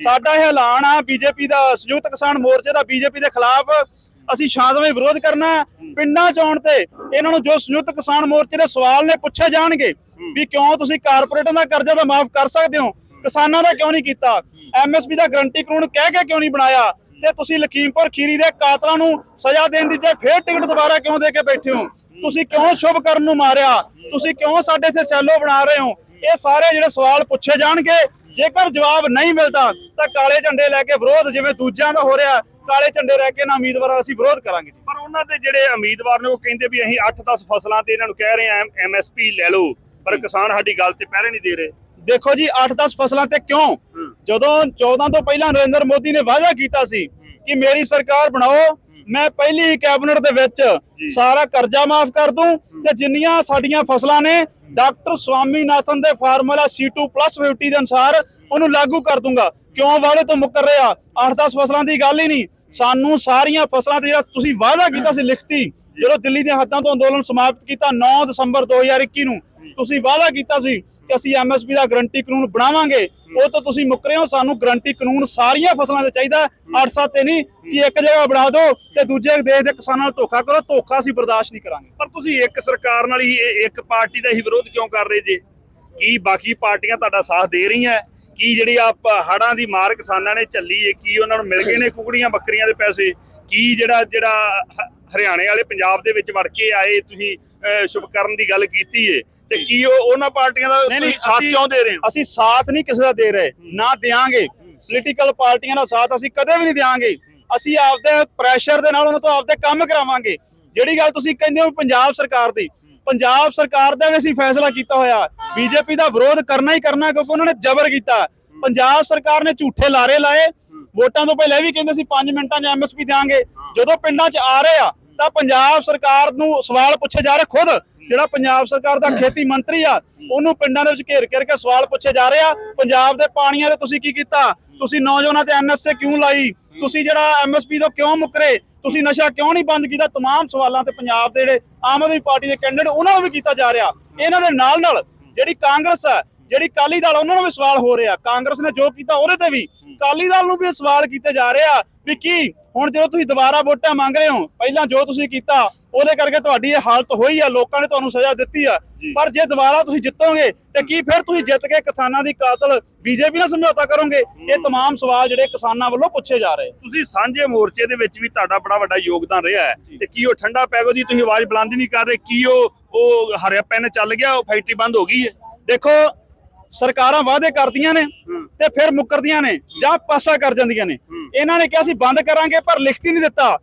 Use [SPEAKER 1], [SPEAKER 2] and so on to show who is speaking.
[SPEAKER 1] ਸਾਡਾ ਇਹ ਐਲਾਨ ਆ, ਬੀਜੇਪੀ ਦਾ ਸੰਯੁਕਤ ਕਿਸਾਨ ਮੋਰਚੇ ਦਾ ਬੀਜੇਪੀ ਦੇ ਖਿਲਾਫ ਅਸੀਂ ਸ਼ਾਂਤਮਈ ਵਿਰੋਧ ਕਰਨਾ ਪਿੰਡਾਂ ਚ ਆਉਣ ਤੇ ਇਹਨਾਂ ਨੂੰ ਜੋ ਸੰਯੁਕਤ ਕਿਸਾਨ ਮੋਰਚੇ ਦੇ ਸਵਾਲ ਨੇ ਪੁੱਛੇ ਜਾਣਗੇ ਵੀ ਕਿਉਂ ਤੁਸੀਂ ਕਾਰਪੋਰੇਟਾਂ ਦਾ ਕਰਜ਼ਾ ਤਾਂ ਮਾਫ ਕਰ ਸਕਦੇ ਹੋ? ਕਿਸਾਨਾਂ ਦਾ ਕਿਉਂ ਨਹੀਂ ਕੀਤਾ? ਐਮਐਸਪੀ ਦਾ ਗਰੰਟੀ ਕਾਨੂੰਨ ਕਹਿ ਕੇ ਕਿਉਂ ਨਹੀਂ ਬਣਾਇਆ? ਤੇ ਤੁਸੀਂ ਲਖੀਮਪੁਰ ਖੀਰੀ ਦੇ ਕਾਤਲਾਂ ਨੂੰ ਸਜ਼ਾ ਦੇਣ ਦੀ ਜੇ ਫੇਰ ਟਿਕਟ ਦੁਬਾਰਾ ਕਿਉਂ ਦੇ ਕੇ ਬੈਠੇ ਹੋ? ਤੁਸੀਂ ਕਿਉਂ ਸ਼ੁਭ ਕਰਨ ਨੂੰ ਮਾਰਿਆ? ਤੁਸੀਂ ਕਿਉਂ ਸਾਡੇ ਇੱਥੇ ਸੈਲੋ ਬਣਾ ਰਹੇ ਹੋ? ਇਹ ਸਾਰੇ ਜਿਹੜੇ ਸਵਾਲ ਪੁੱਛੇ ਜਾਣਗੇ। ਜੇਕਰ ਜਵਾਬ ਨਹੀਂ ਮਿਲਦਾ ਤਾਂ ਕਾਲੇ ਝੰਡੇ ਲੈ ਕੇ ਵਿਰੋਧ ਜਿਵੇਂ ਦੂਜਿਆਂ ਦਾ ਹੋ ਰਿਹਾ ਕਾਲੇ ਝੰਡੇ ਲੈ ਕੇ ਨਾ ਉਮੀਦਵਾਰਾਂ ਅਸੀਂ ਵਿਰੋਧ ਕਰਾਂਗੇ ਜੀ।
[SPEAKER 2] ਪਰ ਉਹਨਾਂ ਦੇ ਜਿਹੜੇ ਉਮੀਦਵਾਰ ਨੇ ਉਹ ਕਹਿੰਦੇ ਵੀ ਅਸੀਂ 8-10 ਫਸਲਾਂ ਤੇ ਇਹਨਾਂ ਨੂੰ ਕਹਿ ਰਹੇ ਆ ਐਮਐਸਪੀ ਲੈ ਲਓ। ਪਰ ਕਿਸਾਨ ਸਾਡੀ ਗੱਲ ਤੇ ਪਹਿਰੇ ਨਹੀਂ ਦੇ ਰਹੇ।
[SPEAKER 1] ਦੇਖੋ ਜੀ 8-10 ਫਸਲਾਂ ਤੇ ਕਿਉਂ? ਜਦੋਂ 14 ਤੋਂ ਪਹਿਲਾਂ ਨਰਿੰਦਰ ਮੋਦੀ ਨੇ ਵਾਅਦਾ ਕੀਤਾ ਸੀ ਕਿ ਮੇਰੀ ਸਰਕਾਰ ਬਣਾਓ ਮੈਂ ਪਹਿਲੀ ਕੈਬਨਿਟ ਦੇ ਵਿੱਚ ਸਾਰਾ ਕਰਜ਼ਾ ਮਾਫ ਕਰ ਦੂੰ ਤੇ ਜਿੰਨੀਆਂ ਸਾਡੀਆਂ ਫਸਲਾਂ ਨੇ ਡਾਕਟਰ ਸਵਾਮੀਨਾਥਨ ਦੇ ਫਾਰਮੂਲਾ C2+50 ਦੇ ਅਨੁਸਾਰ ਉਹਨੂੰ ਲਾਗੂ ਕਰ ਦੂੰਗਾ। ਕਿਉਂ ਵਾਅਦੇ ਤੋਂ ਮੁੱਕਰ ਰਿਹਾ 8-10 ਫਸਲਾਂ ਦੀ ਗੱਲ ਹੀ ਨਹੀਂ। ਸਾਨੂੰ ਸਾਰੀਆਂ ਫਸਲਾਂ ਤੇ ਜਿਹੜਾ ਤੁਸੀਂ ਵਾਅਦਾ ਕੀਤਾ ਸੀ ਲਿਖਤੀ ਜਦੋਂ ਦਿੱਲੀ ਦੇ ਹੱਥਾਂ ਤੋਂ ਅੰਦੋਲਨ ਸਮਾਪਤ ਕੀਤਾ 9 ਦਸੰਬਰ 2021 ਨੂੰ ਤੁਸੀਂ ਵਾਅਦਾ ਕੀਤਾ ਸੀ ਕਿ ਅਸੀਂ ਐਮਐਸਪੀ ਦਾ ਗਰੰਟੀ ਕਾਨੂੰਨ ਬਣਾਵਾਂਗੇ ਉਹ ਤੋਂ ਤੁਸੀਂ ਮੁੱਕਰੇ ਹੋ। ਸਾਨੂੰ ਗਰੰਟੀ ਕਾਨੂੰਨ ਸਾਰੀਆਂ ਫਸਲਾਂ ਤੇ ਚਾਹੀਦਾ 8-7 ਤੇ ਨਹੀਂ ਕਿ ਇੱਕ ਜਗ੍ਹਾ ਬਣਾ ਦਿਓ ਤੇ ਦੂਜੇ ਦੇਸ਼ ਦੇ ਕਿਸਾਨਾਂ ਨਾਲ ਧੋਖਾ ਕਰੋ। ਧੋਖਾ ਅਸੀਂ ਬਰਦਾਸ਼ਤ ਨਹੀਂ ਕਰਾਂਗੇ।
[SPEAKER 2] ਪਰ ਤੁਸੀਂ ਇੱਕ ਸਰਕਾਰ ਨਾਲ ਹੀ ਇੱਕ ਪਾਰਟੀ ਦਾ ਹੀ ਵਿਰੋਧ ਕਿਉਂ ਕਰ ਰਹੇ ਜੇ? ਕੀ ਬਾਕੀ ਪਾਰਟੀਆਂ ਤੁਹਾਡਾ ਸਾਥ ਦੇ ਰਹੀਆਂ? ਕੀ ਜਿਹੜੀ ਆ ਹੜਾਂ ਦੀ ਮਾਰ ਕਿਸਾਨਾਂ ਨੇ ਝੱਲੀ ਹੈ ਕੀ ਉਹਨਾਂ ਨੂੰ ਮਿਲ ਗਏ ਨੇ ਕੁਕੜੀਆਂ ਬੱਕਰੀਆਂ ਦੇ ਪੈਸੇ? ਕੀ ਜਿਹੜਾ ਜਿਹੜਾ ਹਰਿਆਣੇ ਵਾਲੇ ਪੰਜਾਬ ਦੇ ਵਿੱਚ ਵੜ ਕੇ ਆਏ? ਤੁਸੀਂ ਸ਼ੁਭਕਰਨ ਦੀ ਗੱਲ ਕੀਤੀ ਏ। ਤੇ ਕੀ ਉਹ ਉਹਨਾਂ ਪਾਰਟੀਆਂ ਦਾ
[SPEAKER 1] ਨਹੀਂ
[SPEAKER 2] ਸਾਥ ਕਿਉਂ ਦੇ ਰਹੇ ਹੋ?
[SPEAKER 1] ਅਸੀਂ ਸਾਥ ਨਹੀਂ ਕਿਸੇ ਦਾ ਦੇ ਰਹੇ ਨਾ ਦਿਆਂਗੇ। ਪੋਲੀਟੀਕਲ ਪਾਰਟੀਆਂ ਦਾ ਸਾਥ ਅਸੀਂ ਕਦੇ ਵੀ ਨਹੀਂ ਦਿਆਂਗੇ। ਅਸੀਂ ਆਪਦੇ ਪ੍ਰੈਸ਼ਰ ਦੇ ਨਾਲ ਉਹਨਾਂ ਤੋਂ ਆਪਦੇ ਕੰਮ ਕਰਾਵਾਂਗੇ। ਜਿਹੜੀ ਗੱਲ ਤੁਸੀਂ ਕਹਿੰਦੇ ਹੋ ਪੰਜਾਬ ਸਰਕਾਰ ਦੀ ਪੰਜਾਬ ਸਰਕਾਰ ਦਾ ਵੀ ਅਸੀਂ ਫੈਸਲਾ ਕੀਤਾ ਹੋਇਆ। ਬੀਜੇਪੀ ਦਾ ਵਿਰੋਧ ਕਰਨਾ ਹੀ ਕਰਨਾ ਕਿਉਂਕਿ ਉਹਨਾਂ ਨੇ ਜ਼ਬਰ ਕੀਤਾ। ਪੰਜਾਬ ਸਰਕਾਰ ਨੇ ਝੂਠੇ ਲਾਰੇ ਲਾਏ। ਵੋਟਾਂ ਤੋਂ ਪਹਿਲਾਂ ਇਹ ਵੀ ਕਹਿੰਦੇ ਸੀ 5 ਮਿੰਟਾਂ 'ਚ ਐਮਐਸਪੀ ਦੇਾਂਗੇ ਜਦੋਂ ਪਿੰਡਾਂ 'ਚ ਆ ਰਹੇ ਆ ਤਾਂ ਪੰਜਾਬ ਸਰਕਾਰ ਨੂੰ ਸਵਾਲ ਪੁੱਛੇ ਜਾ ਰਹੇ ਖੁਦ। ਜਿਹੜਾ ਪੰਜਾਬ ਸਰਕਾਰ ਦਾ ਖੇਤੀ ਮੰਤਰੀ ਆ ਉਹਨੂੰ ਪਿੰਡਾਂ ਦੇ ਵਿੱਚ ਘੇਰ ਘੇਰ ਕੇ ਸਵਾਲ ਪੁੱਛੇ ਜਾ ਰਹੇ ਆ ਪੰਜਾਬ ਦੇ ਪਾਣੀਆਂ ਦੇ ਤੁਸੀਂ ਕੀ ਕੀਤਾ ਤੁਸੀਂ ਨੌਜਵਾਨਾਂ ਤੇ ਐਨਐਸਏ ਕਿਉਂ ਲਾਈ ਤੁਸੀਂ ਜਿਹੜਾ ਐਮਐਸਪੀ ਤੋਂ ਕਿਉਂ ਮੁੱਕਰੇ ਤੁਸੀਂ ਨਸ਼ਾ ਕਿਉਂ ਨਹੀਂ ਬੰਦ ਕੀਤਾ तमाम ਸਵਾਲਾਂ ਤੇ ਪੰਜਾਬ ਦੇ ਜਿਹੜੇ ਆਮ ਆਦਮੀ ਪਾਰਟੀ ਦੇ ਕੈਂਡੀਡੇਟ ਉਹਨਾਂ ਨੂੰ ਵੀ ਕੀਤਾ ਜਾ ਰਿਹਾ ਇਹਨਾਂ ਦੇ ਨਾਲ ਨਾਲ ਜਿਹੜੀ ਕਾਂਗਰਸ ਹੈ ਜਿਹੜੀ ਕਾਲੀ ਦਲ ਉਹਨਾਂ ਨੂੰ ਵੀ ਸਵਾਲ ਹੋ ਰਿਹਾ ਕਾਂਗਰਸ ਨੇ ਜੋ ਕੀਤਾ ਉਹਦੇ ਤੇ ਵੀ ਕਾਲੀ ਦਲ ਨੂੰ ਵੀ ਇਹ ਸਵਾਲ ਕੀਤੇ ਜਾ ਰਹੇ ਆ ਵੀ ਕੀ ਹੁਣ ਜਦੋਂ ਤੁਸੀਂ ਦੁਬਾਰਾ ਵੋਟਾਂ ਮੰਗ ਰਹੇ ਹੋ ਪਹਿਲਾਂ ਜੋ ਤੁਸੀਂ ਕੀਤਾ ਉਹਦੇ ਕਰਕੇ ਤੁਹਾਡੀ ਇਹ ਹਾਲਤ ਹੋਈ ਆ ਲੋਕਾਂ ਨੇ ਤੁਹਾਨੂੰ ਸਜ਼ਾ ਦਿੱਤੀ ਆ ਪਰ ਜੇ ਦੁਬਾਰਾ ਤੁਸੀਂ ਜਿੱਤੋਗੇ ਤੇ ਕੀ ਫਿਰ ਤੁਸੀਂ ਜਿੱਤ ਕੇ ਕਿਸਾਨਾਂ ਦੀ ਕਾਤਲ ਬੀਜੇਪੀ ਨਾਲ ਸਮਝੌਤਾ ਕਰੋਗੇ ਇਹ तमाम ਸਵਾਲ ਜਿਹੜੇ ਕਿਸਾਨਾਂ ਵੱਲੋਂ ਪੁੱਛੇ ਜਾ ਰਹੇ
[SPEAKER 2] ਤੁਸੀਂ ਸਾਂਝੇ ਮੋਰਚੇ ਦੇ ਵਿੱਚ ਵੀ ਤੁਹਾਡਾ ਬੜਾ ਵੱਡਾ ਯੋਗਦਾਨ ਰਿਹਾ ਹੈ ਤੇ ਕੀ ਉਹ ਠੰਡਾ ਪੈਗੋ ਦੀ ਤੁਸੀਂ ਆਵਾਜ਼ ਬੁਲੰਦ ਨਹੀਂ ਕਰ ਰਹੇ ਕੀ ਉਹ ਉਹ ਹਰਿਆ ਪੈਨ ਚੱਲ ਗਿਆ ਉਹ ਫੈਕਟਰੀ ਬੰਦ ਹੋ ਗਈ ਹੈ
[SPEAKER 1] ਦੇਖੋ ਸਰਕਾਰਾਂ ਵਾਅਦੇ ਕਰਦੀਆਂ ਨੇ ਤੇ ਫਿਰ ਮੁੱਕਰਦੀਆਂ ਨੇ ਜਾਂ ਪਾਸਾ ਕਰ ਜਾਂਦੀਆਂ ਨੇ। ਇਹਨਾਂ ਨੇ ਕਿਹਾ ਸੀ ਬੰਦ ਕਰਾਂਗੇ ਪਰ ਲਿਖਤੀ ਨਹੀਂ ਦਿੱਤਾ।